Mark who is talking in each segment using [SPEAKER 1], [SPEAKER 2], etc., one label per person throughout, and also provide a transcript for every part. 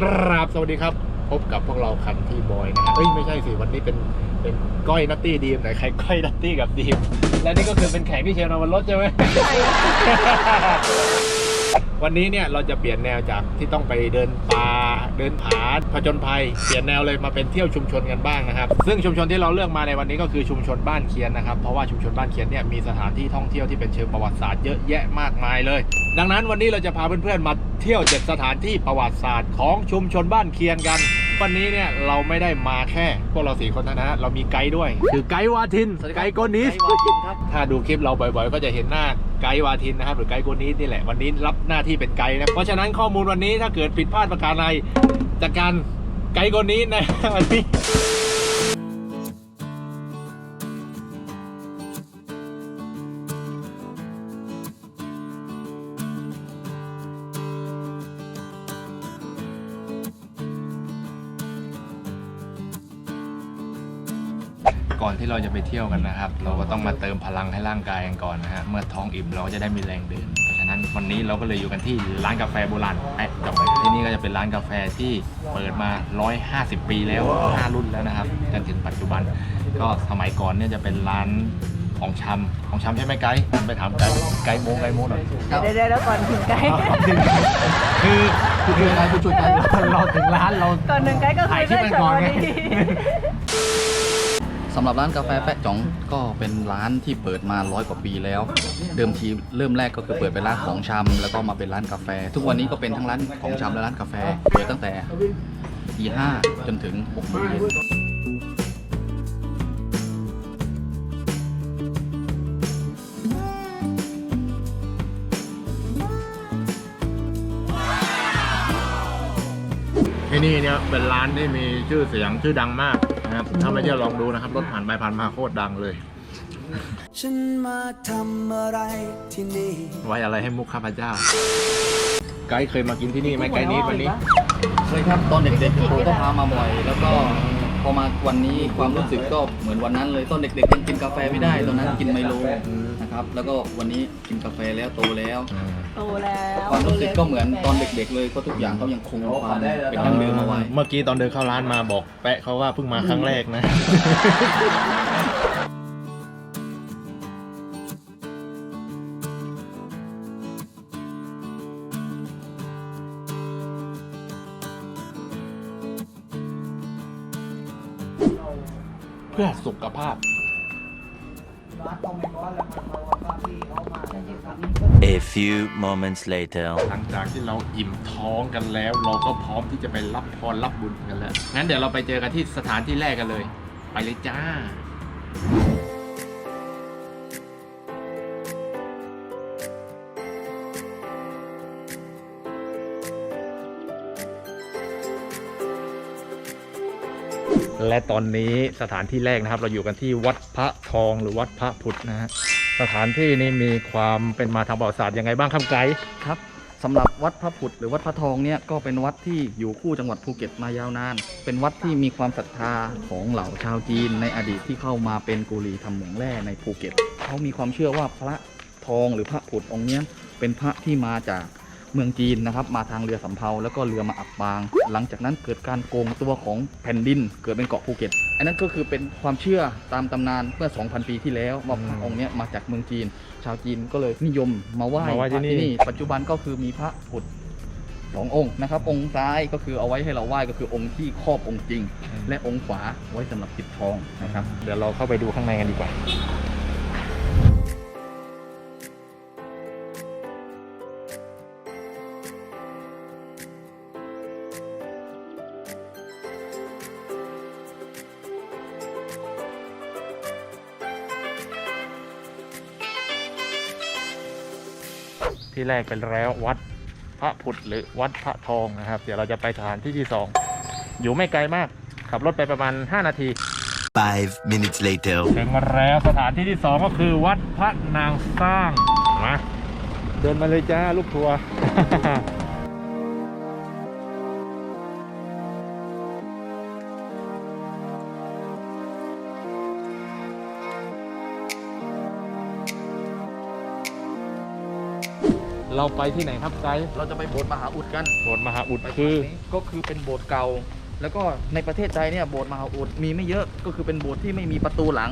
[SPEAKER 1] ครับสวัสดีครับ พบกับพวกเราคันที่บอยนะฮะเอ้ยไม่ใช่สิวันนี้เป็นเป็นก้อยนัตตี้ดีมไหนใครก้อยนัตตี้กับดีมและนี่ก็คือเป็นแขกที่เชิญมาบนรถใช่ไหม วันนี้เนี่ยเราจะเปลี่ยนแนวจากที่ต้องไปเดินป่าเดินผาผจญภัย เปลี่ยนแนวเลยมาเป็นเที่ยวชุมชนกันบ้างนะครับ ซึ่งชุมชนที่เราเลือกมาในวันนี้ก็คือชุมชนบ้านเคียนนะครับ เพราะว่าชุมชนบ้านเคียนเนี่ยมีสถานที่ท่องเที่ยวที่เป็นเชิงประวัติศาสตร์เยอะแยะมากมายเลย ดังนั้นวันนี้เราจะพาเพื่อนๆมาเที่ยวเจ็ดสถานที่ประวัติศาสตร์ของชุมชนบ้านเคียนกันวันนี้เนี่ยเราไม่ได้มาแค่พวกเราสี่คนเท่านั้นนะเรามีไกด์ด้วย คือไกด์วาทินไกด์โกนิสถ้าดูคลิปเราบ่อยๆ ก็จะเห็นหน้า ไกด์วาทินนะครับหรือไกด์โกนิสนี่แหละวันนี้รับหน้าที่เป็นไกด์นะเพราะฉะนั้นข้อมูลวันนี้ถ้าเกิดผิดพลาดประการใดจากการไกด์โกนิสนะวันนี้ ที่เราจะไปเที่ยวกันนะครับ เราก็ต้องมาเติมพลังให้ร่างกายกันก่อนนะฮะ เมื่อท้องอิ่มเราก็จะได้มีแรงเดิน เพราะฉะนั้นวันนี้เราก็เลยอยู่กันที่ร้านกาแฟโบราณไอ้กาแฟที่นี่ก็จะเป็นร้านกาแฟที่เปิดมา 150 ปีแล้ว 5 รุ่นแล้วนะครับจนถึงปัจจุบัน ก็สมัยก่อนเนี่ยจะเป็นร้านของชำของชำใช่ไหมไกด์ไปถามไกด์ไกด์โมไกด์โมหน่อย
[SPEAKER 2] เดี๋ยวเดี๋ยวแล้วก่อนถึงไกด์
[SPEAKER 1] คือคือคืออะไรผู้ช่วยไกด์เราถึงร้านเรา
[SPEAKER 2] ก่อนถึงไกด์ก็คื
[SPEAKER 1] ถ่าย
[SPEAKER 2] อ
[SPEAKER 1] คลิป
[SPEAKER 2] ได้
[SPEAKER 1] กัน
[SPEAKER 2] ช
[SPEAKER 1] ก่อน
[SPEAKER 2] ม
[SPEAKER 1] ไง
[SPEAKER 2] ดี
[SPEAKER 3] สำหรับร้านกาแฟแปะจ๋องก็เป็นร้านที่เปิดมาร้อยกว่าปีแล้ว เดิมทีเริ่มแรกก็คือเปิดเป็นร้านของชำแล้วก็มาเป็นร้านกาแฟ ทุกวันนี้ก็เป็นทั้งร้านของชำและร้านกาแฟเปิดตั้งแต่ตีห้าจนถึงหกโมงเย็น
[SPEAKER 1] ที่นี่เนี่ยเป็นร้านที่มีชื่อเสียงชื่อดังมาก นะครับ ถ้าไม่เชื่อลองดูนะครับ รถผ่านไปผ่านมาโคตรดังเลย
[SPEAKER 4] ฉันมาทำอะไรที่นี่
[SPEAKER 1] ไว้อะไรให้มุกข้าพเจ้า ไกด์เคยมากินที่นี่ไหมไกด์นี้วันนี้
[SPEAKER 3] เคยครับตอนเด็กๆผมก็พามาบ่อย แล้วก็พอมาวันนี้ความรู้สึกก็เหมือนวันนั้นเลยตอนเด็กๆยังกินกาแฟไม่ได้ตอนนั้นกินไมโลนะครับ แล้วก็วันนี้กินกาแฟแล้วโตแล้ว
[SPEAKER 2] ๆ โตแล้ว
[SPEAKER 3] ความรู้สึกก็เหมือนตอนเด็กๆเลยเพราะทุกอย่างเขายังคงความเป็นดั้งเดิมเอาไว้
[SPEAKER 1] เมื่อกี้ตอนเดินเข้าร้านมาบอกแปะเขาว่าเพิ่งมาครั้งแรกนะ เพื่อสุขภาพ
[SPEAKER 5] A few moments later.
[SPEAKER 1] หลังจากที่เราอิ่มท้องกันแล้ว เราก็พร้อมที่จะไปรับพรรับบุญกันแล้ว งั้นเดี๋ยวเราไปเจอกันที่สถานที่แรกกันเลย ไปเลยจ้า และตอนนี้สถานที่แรกนะครับ เราอยู่กันที่วัดพระทองหรือวัดพระพุทธนะฮะ สถานที่นี้มีความเป็นมาทางประวัติศาสตร์ยังไงบ้างครับไกด์
[SPEAKER 3] ครับสำหรับวัดพระผุดหรือวัดพระทองเนี่ยก็เป็นวัดที่อยู่คู่จังหวัดภูเก็ตมายาวนาน เป็นวัดที่มีความศรัทธาของเหล่าชาวจีนในอดีตที่เข้ามาเป็นกุลีทำเหมืองแร่ในภูเก็ตเขามีความเชื่อว่าพระทองหรือพระผุดองค์เนี้ยเป็นพระที่มาจาก เมืองจีนนะครับ มาทางเรือสำเภาแล้วก็เรือมาอับปาง หลังจากนั้นเกิดการโกงตัวของแผ่นดิน เกิดเป็นเกาะภูเก็ต อันนั้นก็คือเป็นความเชื่อตามตำนานเมื่อ 2,000 ปีที่แล้วว่าพระองค์เนี้ยมาจากเมืองจีน ชาวจีนก็เลยนิยมมาไหว้
[SPEAKER 1] มาไหว้
[SPEAKER 3] พระ
[SPEAKER 1] ที่นี่
[SPEAKER 3] ปัจจุบันก็คือมีพระผุดสององค์นะครับ องค์ซ้ายก็คือเอาไว้ให้เราไหว้ก็คือองค์ที่ครอบองค์จริง และองค์ขวาไว้สำหรับปิดทองนะครับ
[SPEAKER 1] เดี๋ยวเราเข้าไปดูข้างในกันดีกว่า ที่แรกเป็นแล้ววัดพระพุทธหรือวัดพระทองนะครับ เดี๋ยวเราจะไปสถานที่ที่สองอยู่ไม่ไกลมาก ขับรถไปประมาณ 5 นาที
[SPEAKER 5] Five minutes later.
[SPEAKER 1] ถึงแล้วสถานที่ที่สองก็คือวัดพระนางสร้างมาเดินมาเลยจ้าลูกทัวร์ เราไปที่ไหนครับไกด์
[SPEAKER 3] เราจะไปโบสถ์มหาอุดกัน
[SPEAKER 1] โบสถ์มหาอุด
[SPEAKER 3] ไป
[SPEAKER 1] คือ
[SPEAKER 3] ตรงนี้ก็คือเป็นโบสถ์เก่า แล้วก็ในประเทศไทยเนี่ยโบสถ์มหาอุดมีไม่เยอะก็คือเป็นโบสถ์ที่ไม่มีประตูหลัง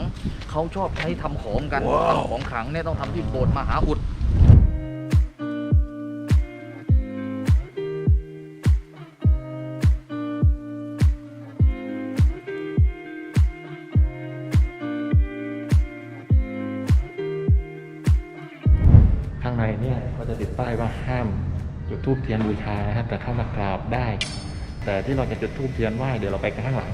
[SPEAKER 3] เขาชอบใช้ทำของกันทำของขลังเนี่ยต้องทำที่โบสถ์มหาอุด
[SPEAKER 1] ว่าห้ามจุดธูปเทียนบูชานะครับแต่เข้ามากราบได้ แต่ที่เราจะจุดธูปเทียนไหว้เดี๋ยวเราไปกันข้างหลัง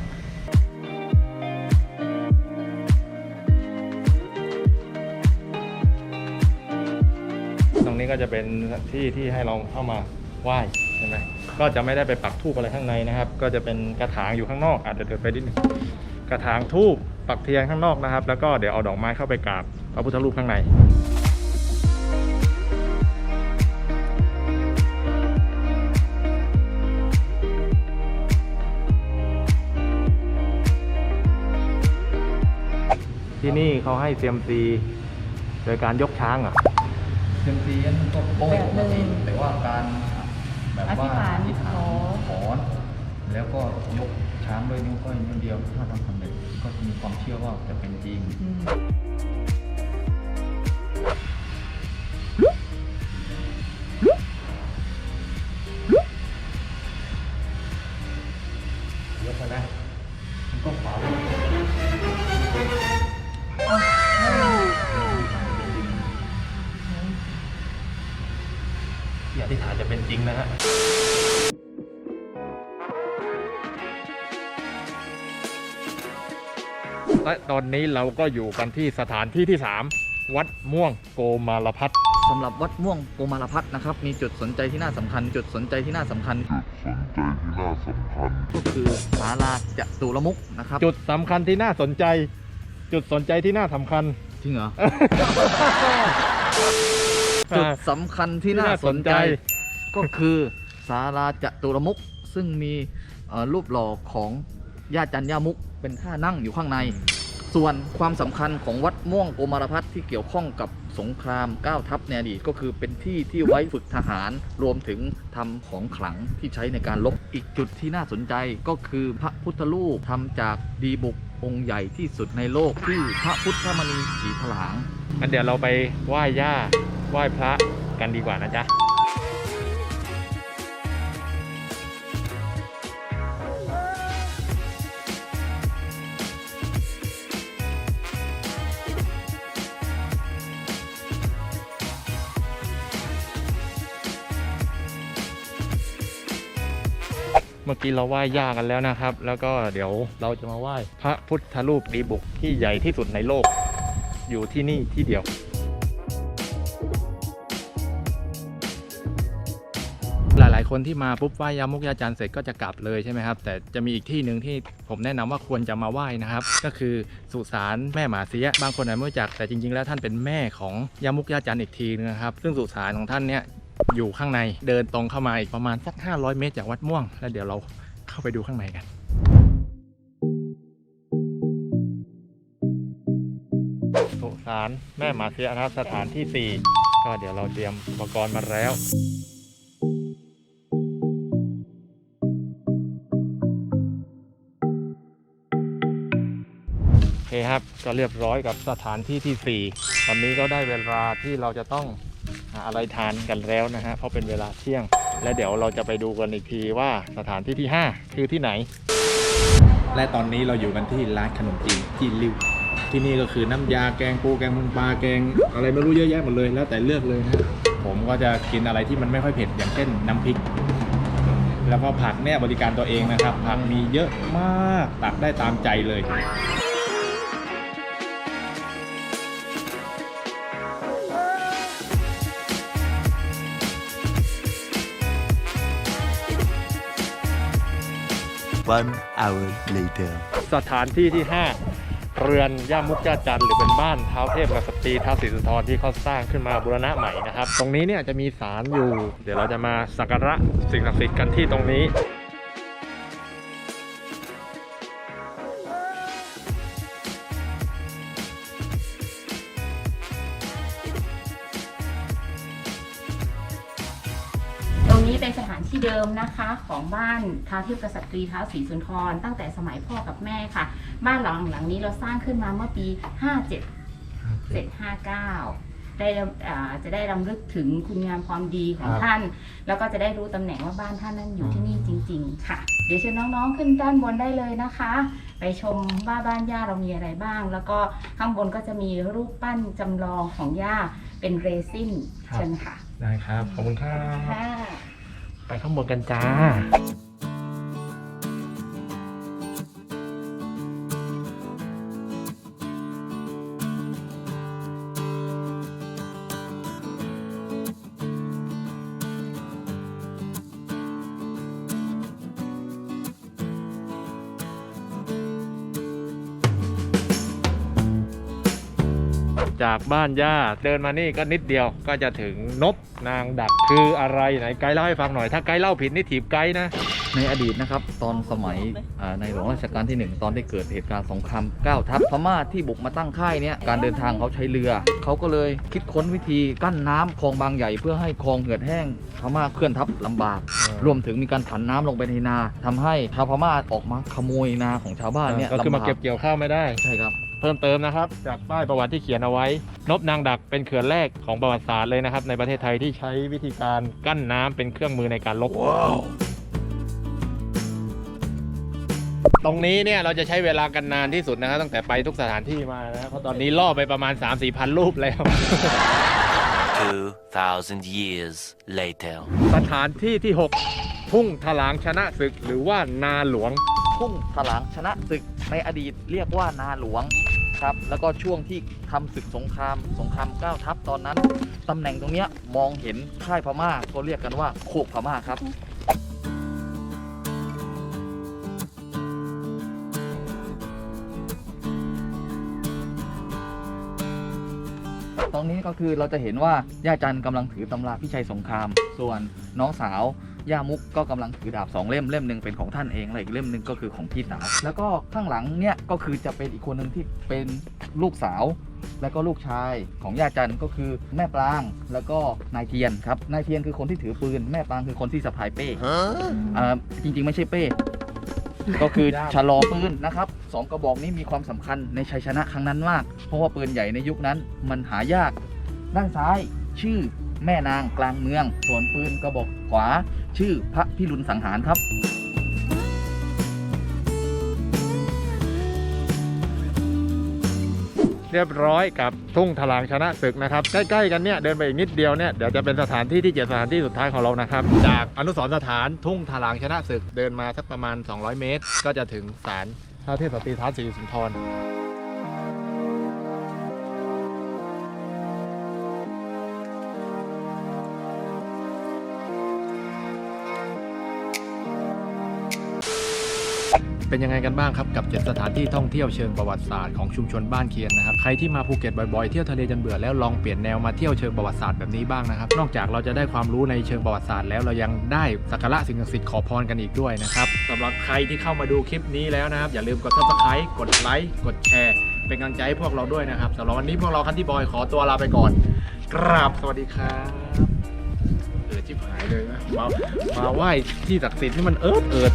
[SPEAKER 1] ตรงนี้ก็จะเป็นที่ที่ให้เราเข้ามาไหว้ใช่ไหมก็จะไม่ได้ไปปักธูปอะไรข้างในนะครับ ก็จะเป็นกระถางอยู่ข้างนอกอาจจะเดินไปนิดนึงกระถางธูปปักเทียนข้างนอกนะครับ แล้วก็เดี๋ยวเอาดอกไม้เข้าไปกราบพระพุทธรูปข้างใน ที่นี่เขาให้เซียมซีโดยการยกช้างเหรอ
[SPEAKER 3] เซียมซีนั้นก็โป้ยปกติแต่ว่าการแบบว่า
[SPEAKER 2] อธิษฐาน
[SPEAKER 3] อธิษฐาน
[SPEAKER 2] ขอ
[SPEAKER 3] ขอแล้วก็ยกช้างด้วยนิ้วก้อยนิ้วเดียวถ้าทำสำเร็จก็มีความเชื่อว่าจะเป็นจริง
[SPEAKER 2] อื
[SPEAKER 1] ม นจะเป็นจริงนะฮะและตอนนี้เราก็อยู่กันที่สถานที่ที่ 3 วัดม่วงโกมารพัฒน์
[SPEAKER 3] สำหรับวัดม่วงโกมารพัฒน์นะครับ มีจุดสนใจที่น่าสำคัญ จุดสนใจที่น่าสำคัญก็คือศาลาจตุรมุกนะครับ
[SPEAKER 1] จุดสำคัญที่น่าสนใจ จุดสนใจที่น่าสำคัญ
[SPEAKER 3] จริงเหรอ จุดสำคัญที่น่าสนใจ ก็คือศาลาจตุรมุกซึ่งมีรูปหล่อของย่าจันยามุกเป็นท่านั่งอยู่ข้างใน ส่วนความสำคัญของวัดม่วงโกมารพัฒที่เกี่ยวข้องกับสงครามก้าวทัพในอดีตก็คือเป็นที่ที่ไว้ฝึกทหารรวมถึงทำของขลังที่ใช้ในการลบอีกจุดที่น่าสนใจก็คือพระพุทธรูปทำจากดีบุกองค์ใหญ่ที่สุดในโลกที่พระพุทธมณีสีถลาง
[SPEAKER 1] งั้นเดี๋ยวเราไปไหว้ย่าไหว้พระกันดีกว่านะจ๊ะ เมื่อกี้เราไหว้ย่ากันแล้วนะครับ แล้วก็เดี๋ยวเราจะมาไหว้พระพุทธรูปดีบุกที่ใหญ่ที่สุดในโลก อยู่ที่นี่ที่เดียว หลายๆ คนที่มาปุ๊บไหว้ยามุกยาจันทร์เสร็จก็จะกลับเลยใช่ไหมครับ แต่จะมีอีกที่หนึ่งที่ผมแนะนำว่าควรจะมาไหว้นะครับ ก็คือสุสานแม่หมาเสียบางคนอาจไม่รู้จักแต่จริง ๆ แล้วท่านเป็นแม่ของยามุกยาจันทร์อีกทีนึงนะครับ ซึ่งสุสานของท่านเนี่ย อยู่ข้างในเดินตรงเข้ามาอีกประมาณสัก 500 เมตรจากวัดม่วง แล้วเดี๋ยวเราเข้าไปดูข้างในกันสุสานแม่หมาเสียนะครับสถานที่ 4 ก็เดี๋ยวเราเตรียมอุปกรณ์มาแล้วโอเคครับก็เรียบร้อยกับสถานที่ที่ 4 ตอนนี้ก็ได้เวลาที่เราจะต้อง อะไรทานกันแล้วนะฮะเพราะเป็นเวลาเที่ยง และเดี๋ยวเราจะไปดูกันอีกทีว่าสถานที่ที่ 5 คือที่ไหน และตอนนี้เราอยู่กันที่ร้านขนมจีนจีนริวที่นี่ก็คือน้ำยาแกงปูแกงมึงปลาแกง อะไรไม่รู้เยอะแยะหมดเลยแล้วแต่เลือกเลยนะผมก็จะกินอะไรที่มันไม่ค่อยเผ็ดอย่างเช่นน้ำพริก แล้วก็ผักเนี่ยบริการตัวเองนะครับ ผักมีเยอะมากตักได้ตามใจเลย
[SPEAKER 5] One hour later.
[SPEAKER 1] สถานที่ที่ 5 เรือนย่ามุกย่าจันทร์หรือเป็นบ้านเท้าเทพกับสตรีท้าวศรีสุนทรที่เขาสร้างขึ้นมาบูรณะใหม่นะครับ ตรงนี้เนี่ยจะมีศาลอยู่ เดี๋ยวเราจะมาสักการะสิ่งศักดิ์สิทธิ์กันที่ตรงนี้
[SPEAKER 6] เป็นสถานที่เดิมนะคะของบ้านท้าวเทพกษัตรีท้าวศรีสุนทร ตั้งแต่สมัยพ่อกับแม่ค่ะ บ้านหลังหลังนี้เราสร้างขึ้นมาเมื่อปี 57 759 ได้รำอ่าจะได้รำลึกถึงคุณงามความดีของ
[SPEAKER 1] ครับ
[SPEAKER 6] ท่าน แล้วก็จะได้รู้ตำแหน่งว่าบ้านท่านนั้นอยู่ที่นี่จริง ๆ ค่ะ เดี๋ยวเชิญน้องๆขึ้นด้านบนได้เลยนะคะ ไปชมว่าบ้านย่าเรามีอะไรบ้าง แล้วก็ข้างบนก็จะมีรูปปั้นจำลองของย่าเป็นเรซินเชิญค่ะ
[SPEAKER 1] ได้ครับ ขอบคุณครับ
[SPEAKER 6] ค่ะ
[SPEAKER 1] ไป ข้างบนกันจ้าจากบ้านย่าเดินมานี่ก็นิดเดียวก็จะถึงนบ นางดักคืออะไรไหนไกด์เล่าให้ฟังหน่อย ถ้าไกด์เล่าผิดนี่ถีบไกด์นะ
[SPEAKER 3] ในอดีตนะครับ ตอนสมัยอ่าในหลวงรัชกาลที่ 1 ตอนที่เกิดเหตุการณ์สงคราม9ทัพพม่าที่บุกมาตั้งค่ายเนี่ยการเดินทางเขาใช้เรือ เขาก็เลยคิดค้นวิธีกั้นน้ำคลองบางใหญ่เพื่อให้คลองเหือดแห้งพม่าเคลื่อนทัพลำบาก รวมถึงมีการผันน้ำลงไปในนาทำให้ชาวพม่าออกมาขโมยนาของชาวบ้านเนี่ย
[SPEAKER 1] ก็คือมา
[SPEAKER 3] ลำบ
[SPEAKER 1] เก็บเกี่ยวข้าวไม่ได้
[SPEAKER 3] ใช่ครับ
[SPEAKER 1] เพิ่มเติมนะครับ จากป้ายประวัติที่เขียนเอาไว้ นบนางดักเป็นเขื่อนแรกของประวัติศาสตร์เลยนะครับ ในประเทศไทยที่ใช้วิธีการกั้นน้ำเป็นเครื่องมือในการลบตรงนี้เนี่ยเราจะใช้เวลากันนานที่สุดนะครับตั้งแต่ไปทุกสถานที่มานะครับเพราะตอนนี้ล่อไปประมาณ 3 4 0 0 0รูปแล้ว
[SPEAKER 5] 2,000 years later.
[SPEAKER 1] สถานที่ที่ 6 ทุ่งถลางชนะศึกหรือว่านาหลวง
[SPEAKER 3] ทุ่งถลางชนะศึกในอดีตเรียกว่านาหลวง ครับ แล้วก็ช่วงที่ทำศึกสงครามสงครามเก้าทัพตอนนั้นตำแหน่งตรงเนี้ยมองเห็นค่ายพม่าก็เรียกกันว่าโคกพม่าครับตรงนี้ก็คือเราจะเห็นว่าย่าจันกำลังถือตำราพิชัยสงคราม ส่วนน้องสาว ย่ามุกก็กำลังถือดาบสองเล่มเล่มหนึ่งเป็นของท่านเองและอีกเล่มหนึ่งก็คือของพี่สาว แล้วก็ข้างหลังเนี่ยก็คือจะเป็นอีกคนหนึ่งที่เป็นลูกสาว แล้วก็ลูกชายของย่าจันก็คือแม่ปรางแล้วก็นายเทียนครับนายเทียนคือคนที่ถือปืนแม่ปรางคือคนที่สะพายเป้อ่าจริง ๆ ไม่ใช่เป้ก็คือ
[SPEAKER 1] ด้าม
[SPEAKER 3] ฉลองปืนนะครับสองกระบอกนี้มีความสำคัญในชัยชนะครั้งนั้นมาก เพราะว่าปืนใหญ่ในยุคนั้นมันหายาก ด้านซ้ายชื่อแม่นางกลางเมือง ส่วนปืนกระบอกขวา ชื่อพระพิรุณสังหารครับ
[SPEAKER 1] เรียบร้อยกับทุ่งถลางชนะศึกนะครับ ใกล้ๆกันเนี่ยเดินไปอีกนิดเดียวเนี่ยเดี๋ยวจะเป็นสถานที่ที่เจ็ดสถานที่สุดท้ายของเรานะครับ จากอนุสรณ์สถานทุ่งถลางชนะศึกเดินมาสักประมาณ 200 เมตร ก็จะถึงศาลพระเทพสตรีท้าศรีสุนทร เป็นยังไงกันบ้างครับกับ 7 สถานที่ท่องเที่ยวเชิงประวัติศาสตร์ของชุมชนบ้านเคียนนะครับใครที่มาภูเก็ตบ่อยๆเที่ยวทะเลจนเบื่อแล้วลองเปลี่ยนแนวมาเที่ยวเชิงประวัติศาสตร์แบบนี้บ้างนะครับนอกจากเราจะได้ความรู้ในเชิงประวัติศาสตร์แล้วเรายังได้สักการะสิ่งศักดิ์สิทธิ์ขอพรกันอีกด้วยนะครับสำหรับใครที่เข้ามาดูคลิปนี้แล้วนะครับอย่าลืมกด subscribe กดไลค์กดแชร์เป็นกำลังใจให้พวกเราด้วยนะครับสำหรับวันนี้พวกเราคันที่บอยขอตัวลาไปก่อน กราบสวัสดีครับเออชิบหายเลยนะมามาไหว้ที่ศักดิ์สิทธิ์ที่มันเอิดเอิด